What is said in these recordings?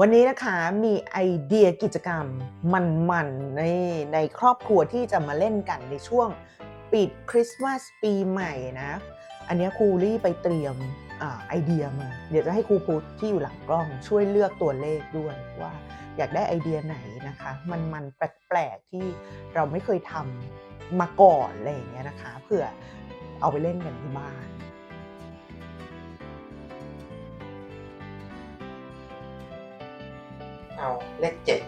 วันนี้นะคะมีไอเดียกิจกรรมมันๆในในครอบครัวที่จะมาเล่นกันในช่วงปิดคริสต์มาสปีใหม่นะ อันนี้ครูรี่ไปเตรียมอไอเดียมา เดี๋ยวจะให้ครูพุทธที่อยู่หลังกล้องช่วยเลือกตัวเลขด้วยว่าอยากได้ไอเดียไหนนะคะ มันมันๆแปลกๆที่เราไม่เคยทำมาก่อนอะไรอย่างเงี้ยนะคะเผื่อเอาไปเล่นกันที่บ้าน เอาเลขเจ็ด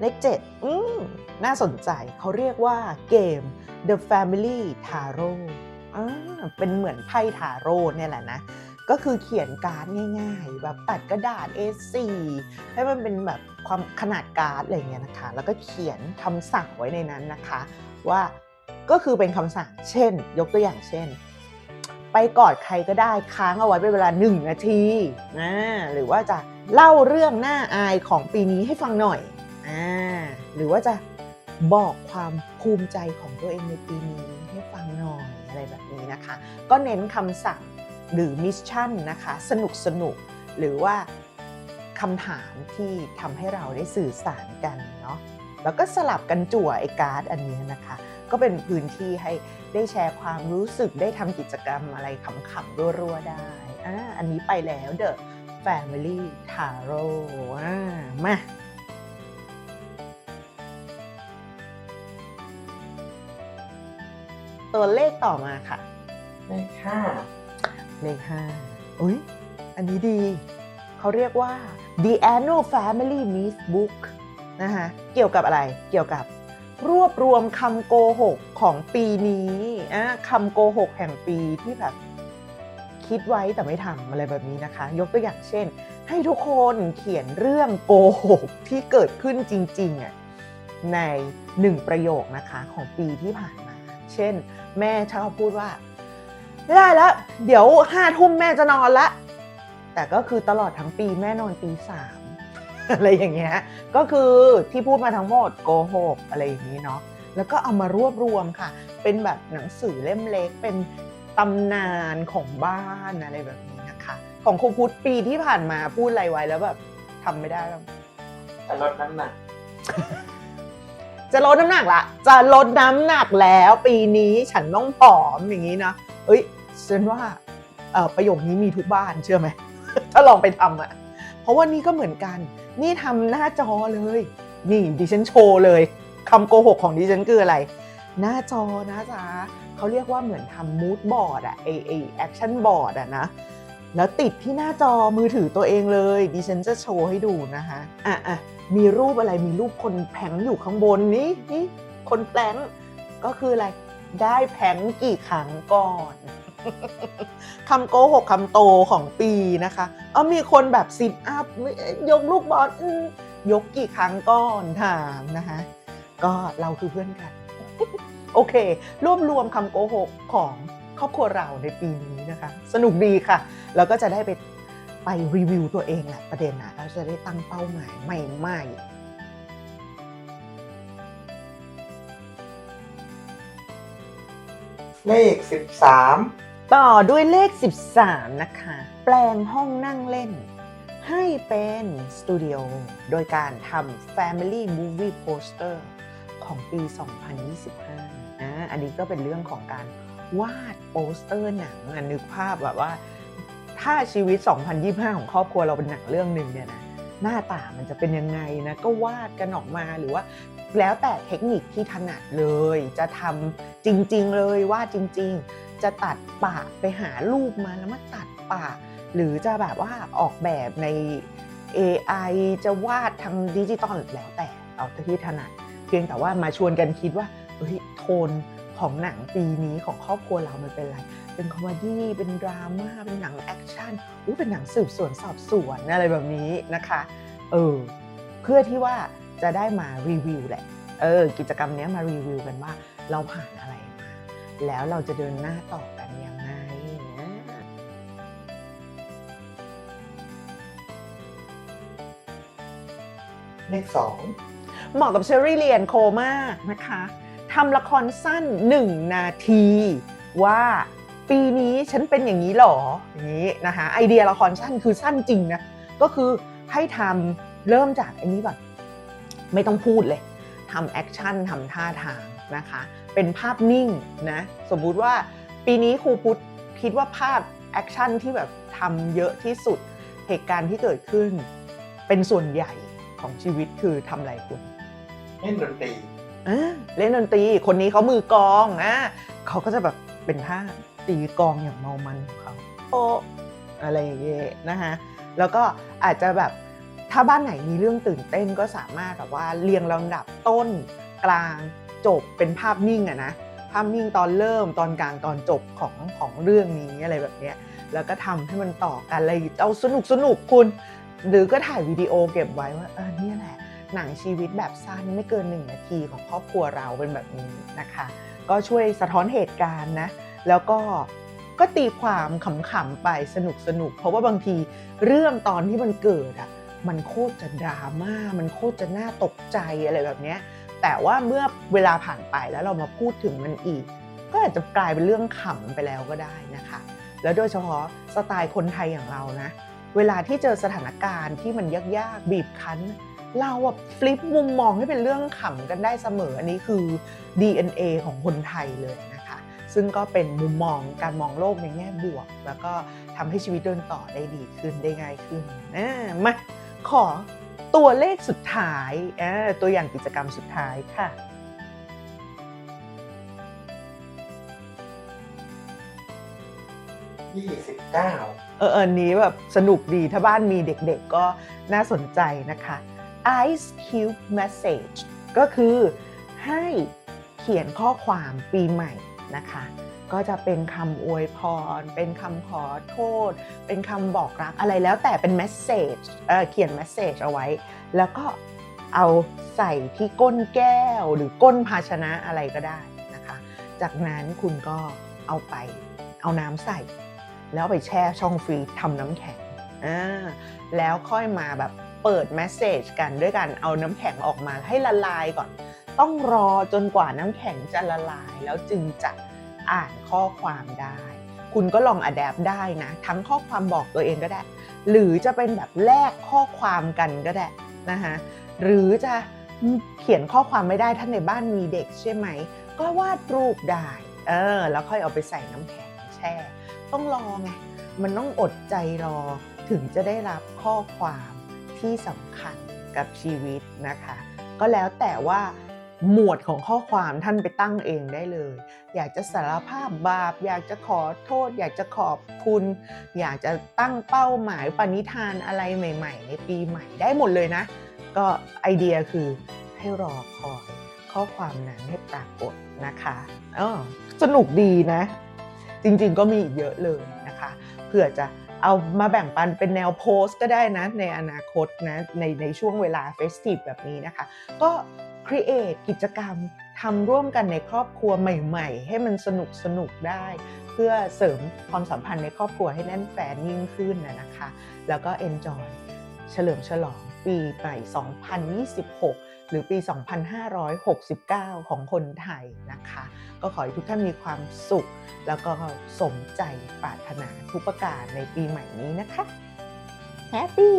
เลขเจ็ดอืมน่าสนใจเขาเรียกว่าเกม The Family Tarot อ่าเป็นเหมือนไพ่ทาโร่เนี่ยแหละนะ ก็คือเขียนการ์ดง่าย ๆ แบบตัดกระดาษ A4 ให้มันเป็นแบบความขนาดการ์ดอะไรเงี้ยนะคะ แล้วก็เขียนคำสั่งไว้ในนั้นนะคะ ว่าก็คือเป็นคำสั่งเช่น ยกตัวอย่างเช่น ไปกอดใครก็ได้ค้างเอาไว้เป็นเวลาหนึ่งนาทีนะหรือว่าจะ เล่าเรื่องน่าอายของปีนี้ให้ฟังหน่อยอ่าหรือว่าจะบอกความภูมิใจของตัวเองในปีนี้ให้ฟังหน่อยอะไรแบบนี้นะคะ ก็เน้นคำสั่งหรือมิชชั่นนะคะ สนุกสนุกหรือว่าคำถามที่ทำให้เราได้สื่อสารกันเนาะแล้วก็สลับกันจั่วไอ้การ์ดอันนี้นะคะ ก็เป็นพื้นที่ให้ได้แชร์ความรู้สึกได้ทำกิจกรรมอะไรขำๆรัวๆได้อ่าอันนี้ไปแล้ว The Family Tarot อ่ามาตัวเลขต่อมาค่ะ เลขห้าเลขห้าอุ้ยอันนี้ดี เขาเรียกว่า The Annual Family Myth Book นะคะเกี่ยวกับอะไรเกี่ยวกับรวบรวมคำโกหกของปีนี้อะคำโกหกแห่งปีที่แบบ คิดไว้แต่ไม่ทำอะไรแบบนี้นะคะ ยกตัวอย่างเช่น ให้ทุกคนเขียนเรื่องโกหกที่เกิดขึ้นจริงๆอะในหนึ่งประโยคนะคะของปีที่ผ่านมา เช่น แม่ชอบพูดว่า ไม่ได้แล้ว เดี๋ยวห้าทุ่มแม่จะนอนละ แต่ก็คือตลอดทั้งปีแม่นอนตีสามอะไรอย่างเงี้ย ก็คือที่พูดมาทั้งหมดโกหกอะไรอย่างนี้เนาะ แล้วก็เอามารวบรวมค่ะ เป็นแบบหนังสือเล่มเล็ก เป็น ตำนานของบ้านอะไรแบบนี้นะคะ ของครูพุทธปีที่ผ่านมาพูดอะไรไว้แล้วแบบทำไม่ได้แล้วจะลดน้ำหนัก จะลดน้ำหนักละ จะลดน้ำหนักแล้วปีนี้ฉันต้องผอมอย่างนี้นะเอ้ยฉันว่าเอ่อประโยคนี้มีทุกบ้านเชื่อไหม ถ้าลองไปทำอะเพราะว่านี่ก็เหมือนกัน นี่ทำหน้าจอเลย นี่ดิฉันโชว์เลยคำโกหกของดิฉันคืออะไร หน้าจอนะจ๊ะ เขาเรียกว่าเหมือนทำมูดบอร์ดอะไอไอแอคชั่นบอร์ดอะนะแล้วติดที่หน้าจอมือถือตัวเองเลย ดิฉันจะโชว์ให้ดูนะคะอะอะมีรูปอะไรมีรูปคนแผงอยู่ข้างบนนี้นี่คนแผงก็คืออะไรได้แผงกี่ครั้งก่อนคำโกหกคำโตของปีนะคะเอามีคนแบบซิทอัพยกลูกบอลยกกี่ครั้งก่อนถามนะคะ ก็เราคือเพื่อนกัน โอเค รวบรวมคำโกหกของครอบครัวเราในปีนี้นะคะ สนุกดีค่ะ แล้วก็จะได้ไปไปรีวิวตัวเองแหละประเด็นนะเราจะได้ตั้งเป้าหมายใหม่ๆเลขสิบสามต่อด้วยเลข 13 นะคะ แปลงห้องนั่งเล่น ให้เป็นสตูดิโอโดยการทำ Family Movie Poster ของปี 2025นะ อันนี้ก็เป็นเรื่องของการวาดโปสเตอร์หนังนึกภาพแบบว่า ถ้าชีวิต 2025 ของครอบครัวเราเป็นหนังเรื่องหนึ่งเนี่ยนะหน้าตามันจะเป็นยังไงนะก็วาดกันออกมาหรือว่า แล้วแต่เทคนิคที่ถนัดเลย จะทำจริง ๆ เลยวาดจริง ๆ จะตัดปากไปหารูปมาแล้วมาตัดปากหรือจะแบบว่าออกแบบใน AI จะวาดทางดิจิตอลแล้วแต่เอาที่ถนัด เพียงแต่ว่ามาชวนกันคิดว่าเฮ้ยโทน ของหนังปีนี้ของครอบครัวเรามันเป็นอะไร เป็นคอมเมดี้ เป็นดราม่า เป็นหนังแอคชั่นอู้เป็นหนังสืบสวนสอบสวนอะไรแบบนี้นะคะ เออ เพื่อที่ว่าจะได้มารีวิวแหละ เออ กิจกรรมเนี้ยมารีวิวกันว่าเราผ่านอะไรมา แล้วเราจะเดินหน้าต่อกันยังไงนะเลขสองเหมาะกับเชอรี่เรียนโคมากนะคะ ทำละครสั้น 1 นาที ว่าปีนี้ฉันเป็นอย่างนี้หรออย่างนี้นะคะไอเดียละครสั้นคือสั้นจริงนะก็คือให้ทำเริ่มจากไอ้นี้ก่อนไม่ต้องพูดเลยทำแอคชั่นทำท่าทางนะคะ เป็นภาพนิ่งนะสมมุติว่าปีนี้ครูพุทธคิดว่าภาพแอคชั่นที่แบบทำเยอะที่สุดเหตุการณ์ที่เกิดขึ้น เป็นส่วนใหญ่ของชีวิตคือทำอะไรคุณเล่นดนตรี เล่นดนตรีคนนี้เขามือกองอะเขาก็จะแบบเป็นท่าตีกองอย่างเมามันของเขาโปะอะไรอย่างเงี้ยนะคะแล้วก็อาจจะแบบถ้าบ้านไหนมีเรื่องตื่นเต้นก็สามารถแบบว่าเรียงลำดับต้นกลางจบเป็นภาพนิ่งอะนะภาพนิ่งตอนเริ่มตอนกลางตอนจบของของเรื่องนี้อะไรแบบเนี้ยแล้วก็ทำให้มันต่อกันอะไรเอาสนุกสนุกคุณ หรือก็ถ่ายวิดีโอเก็บไว้ว่าเออเนี่ย หนังชีวิตแบบสั้นไม่เกินหนึ่งนาทีของครอบครัวเราเป็นแบบนี้นะคะ ก็ช่วยสะท้อนเหตุการณ์นะ แล้วก็ก็ตีความขำๆไปสนุกสนุกๆเพราะว่าบางทีเรื่องตอนที่มันเกิดอะมันโคตรจะดราม่า มันโคตรจะน่าตกใจอะไรแบบนี้ แต่ว่าเมื่อเวลาผ่านไปแล้วเรามาพูดถึงมันอีก ก็อาจจะกลายเป็นเรื่องขำไปแล้วก็ได้นะคะ แล้วโดยเฉพาะสไตล์คนไทยอย่างเรานะ เวลาที่เจอสถานการณ์ที่มันยากๆ บีบคั้น เราอะฟลิปมุมมองให้เป็นเรื่องขำกันได้เสมอ อันนี้คือ DNA ของคนไทยเลยนะคะ ซึ่งก็เป็นมุมมองการมองโลกในแง่บวก แล้วก็ทำให้ชีวิตเดินต่อได้ดีขึ้นได้ง่ายขึ้นอ่ามาขอตัวเลขสุดท้ายอ่าตัวอย่างกิจกรรมสุดท้ายค่ะ29เออเอออันนี้แบบสนุกดีถ้าบ้านมีเด็กๆก็น่าสนใจนะคะ Ice Cube Message ก็คือให้เขียนข้อความปีใหม่นะคะ ก็จะเป็นคำอวยพร เป็นคำขอโทษ เป็นคำบอกรักอะไรแล้วแต่เป็น message เเขียน message เอาไว้ แล้วก็เอาใส่ที่ก้นแก้วหรือก้นภาชนะอะไรก็ได้นะคะ จากนั้นคุณก็เอาไปเอาน้ำใส่ แล้วไปแช่ช่องฟรีทำน้ำแข็งอ่าแล้วค่อยมาแบบ เปิดแมสเซจกันด้วยกันเอาน้ำแข็งออกมาให้ละลายก่อน ต้องรอจนกว่าน้ำแข็งจะละลาย แล้วจึงจะอ่านข้อความได้ คุณก็ลองอัดแอปได้นะ ทั้งข้อความบอกตัวเองก็ได้ หรือจะเป็นแบบแลกข้อความกันก็ได้นะคะหรือจะเขียนข้อความไม่ได้ถ้าในบ้านมีเด็กใช่ไหม ก็วาดรูปได้เออแล้วค่อยเอาไปใส่น้ำแข็งแช่ ต้องรอไงมันต้องอดใจรอถึงจะได้รับข้อความ ที่สำคัญกับชีวิตนะคะ ก็แล้วแต่ว่าหมวดของข้อความท่านไปตั้งเองได้เลย อยากจะสารภาพบาป อยากจะขอโทษ อยากจะขอบคุณ อยากจะตั้งเป้าหมายปณิธานอะไรใหม่ ๆ ในปีใหม่ได้หมดเลยนะ ก็ไอเดียคือให้รอคอยข้อความนั้นให้ปรากฏนะคะอ๋อสนุกดีนะ จริงๆก็มีอีกเยอะเลยนะคะเผื่อจะ เอามาแบ่งปันเป็นแนวโพสต์ก็ได้นะ ในอนาคตนะในในช่วงเวลาเฟสติฟแบบนี้นะคะ ก็ครีเอทกิจกรรมทำร่วมกันในครอบครัวใหม่ ๆ ให้มันสนุกสนุกได้ เพื่อเสริมความสัมพันธ์ในครอบครัวให้แน่นแฟนยิ่งขึ้นนะนะคะ แล้วก็ enjoy เฉลิมฉลองปีใหม่ 2026 หรือปี 2569 ของคนไทยนะคะ ก็ขอให้ทุกท่านมีความสุข แล้วก็สมใจปรารถนาทุกประการในปีใหม่นี้นะคะ Happy